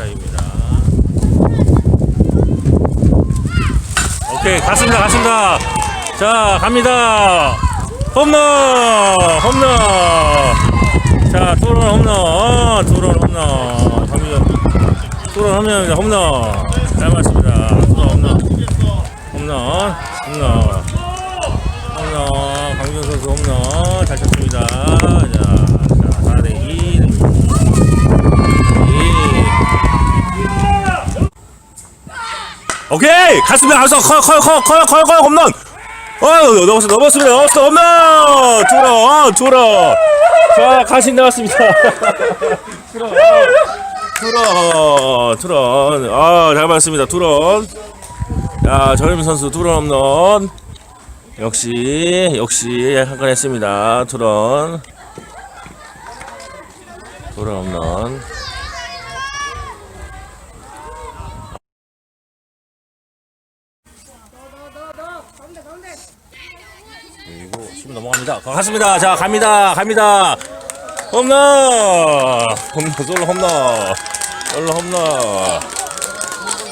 안타입니다. 오케이, 갔습니다, 갔습니다. 자, 갑니다. 홈런! 홈런! 자, 투런 홈런! 투런 홈런! 강민정, 투런 홈런입니다, 홈런! 잘 맞습니다. 투런 홈런. 홈런, 홈런. 홈런, 강민정 선수 홈런. 잘 쳤습니다. 자, 자, 4대2. 오케이! 커, 커, 커, 홈런! 어유 넘었어 넘었습니다 넘었어 홈런 투런 투런 자 가신 나왔습니다. 투런 투런 투런 아잘 맞습니다. 투런 자 전현민 선수 투런 홈런 역시 역시 한건 했습니다. 투런 투런 홈런 10 넘어갑니다. 갔습니다. 자, 갑니다. 갑니다. 홈런! 홈런, 솔로 홈런. 솔로 홈런.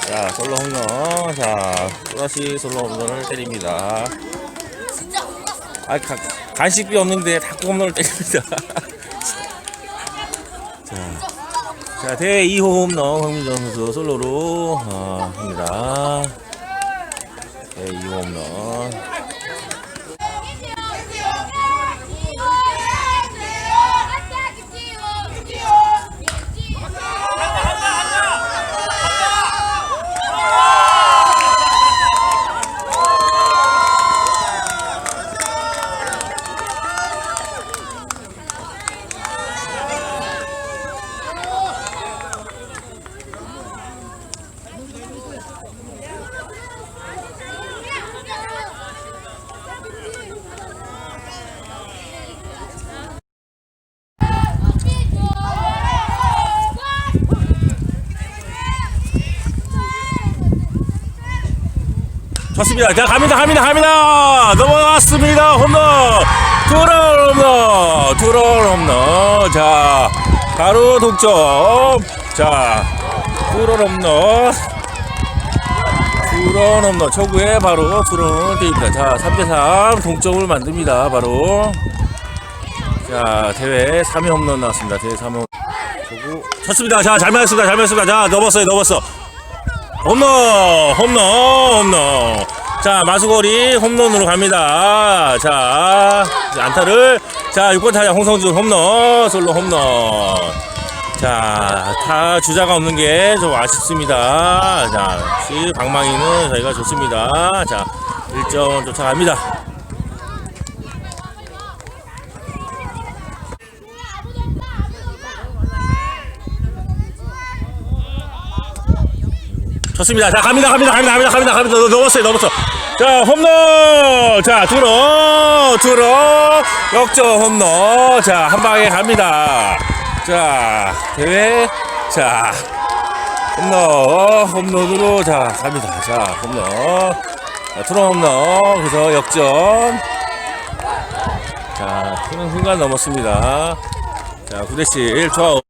자, 솔로 홈런. 자, 또다시 솔로 홈런을 때립니다. 아, 가, 간식비 없는데 자꾸 홈런을 때립니다. 자, 자, 대 2호 홈런 황민정 선수 솔로로 어, 합니다. 대 2호 홈런. 좋습니다. 자, 갑니다, 갑니다, 갑니다. 넘어왔습니다. 홈런. 투런 홈런. 투런 홈런. 자, 바로 동점. 자, 투런 홈런. 투런 홈런. 초구에 바로 투런을 때립니다. 자, 3대3 동점을 만듭니다. 바로. 자, 대회 3위 홈런 나왔습니다. 대회 3위 초구. 쳤습니다. 자, 잘 맞았습니다. 잘 맞았습니다. 자, 넘었어요. 넘었어. 홈런 홈런 홈런. 자 마수거리 홈런으로 갑니다. 자 안타를. 자 6번 타자 홍성준 홈런 솔로 홈런. 자타 주자가 없는 게 좀 아쉽습니다. 자 방망이는 저희가 좋습니다. 자 1점 쫓아갑니다 좋습니다. 자, 갑니다, 갑니다, 갑니다, 갑니다, 갑니다, 갑니다. 넘- 넘었어요, 넘었어. 자, 홈런. 자, 들어, 들어. 역전 홈런. 자, 한 방에 갑니다. 자, 대회. 자, 홈런, 홈런으로. 자, 갑니다. 자, 홈런. 자, 투런 홈런. 그래서 역전. 자, 푸는 순간 넘었습니다. 자, 9대7. 좋아.